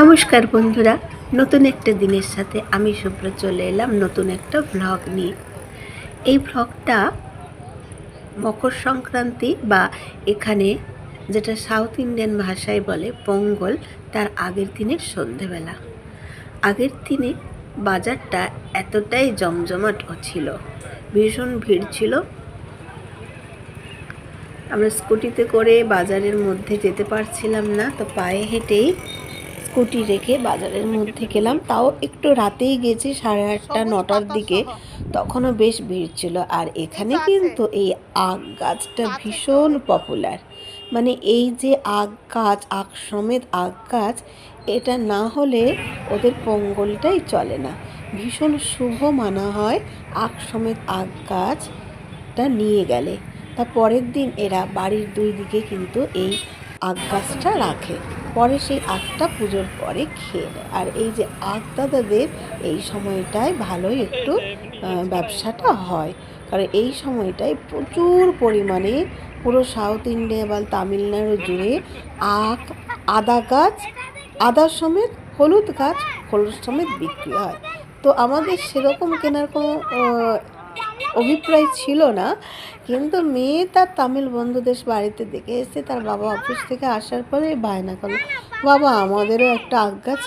নমস্কার বন্ধুরা, নতুন একটা দিনের সাথে আমি শুভ্র চলে এলাম নতুন একটা ভ্লগ নিয়ে। এই ভ্লগটা মকর সংক্রান্তি বা এখানে যেটা সাউথ ইন্ডিয়ান ভাষায় বলে পঙ্গল, তার আগের দিনের সন্ধেবেলা। আগের দিনে বাজারটা এতটাই জমজমাট ছিল, ভীষণ ভিড় ছিল। আমরা স্কুটিতে করে বাজারের মধ্যে যেতে পারছিলাম না, তো পায়ে হেঁটেই স্কুটি রেখে বাজারের মধ্যে গেলাম। তাও একটু রাতেই গেছি সাড়ে আটটা নটার দিকে। তখনও বেশ ভিড় ছিল। আর এখানে কিন্তু এই আগ গাছটা ভীষণ পপুলার মানে এই যে আগ গাছ আগ সমেত আগ গাছ এটা না হলে ওদের পঙ্গলটাই চলে না। ভীষণ শুভ মানা হয় আগ সমেত আগ গাছটা নিয়ে গেলে। তা পরের দিন এরা বাড়ির দুই দিকে কিন্তু এই আগ গাছটা রাখে। পরে সেই আগটা পুজোর পরে খেয়ে নেয়। আর এই যে আগ দাদাদের, এই সময়টায় ভালোই একটু ব্যবসাটা হয়। কারণ এই সময়টায় প্রচুর পরিমাণে পুরো সাউথ ইন্ডিয়া বা তামিলনাড়ু জুড়ে আখ, আদা গাছ, আদা সমেত হলুদ গাছ, হলুদ সমেত বিক্রি হয়। তো আমাদের সেরকম কেনার কোনো অভিপ্রায় ছিল না, কিন্তু মেয়ে তার তামিল বন্ধুদের বাড়িতে দেখে এসে তার বাবা অফিস থেকে আসার পরে বায়না করল বাবা, আমাদেরও একটা আগ গাছ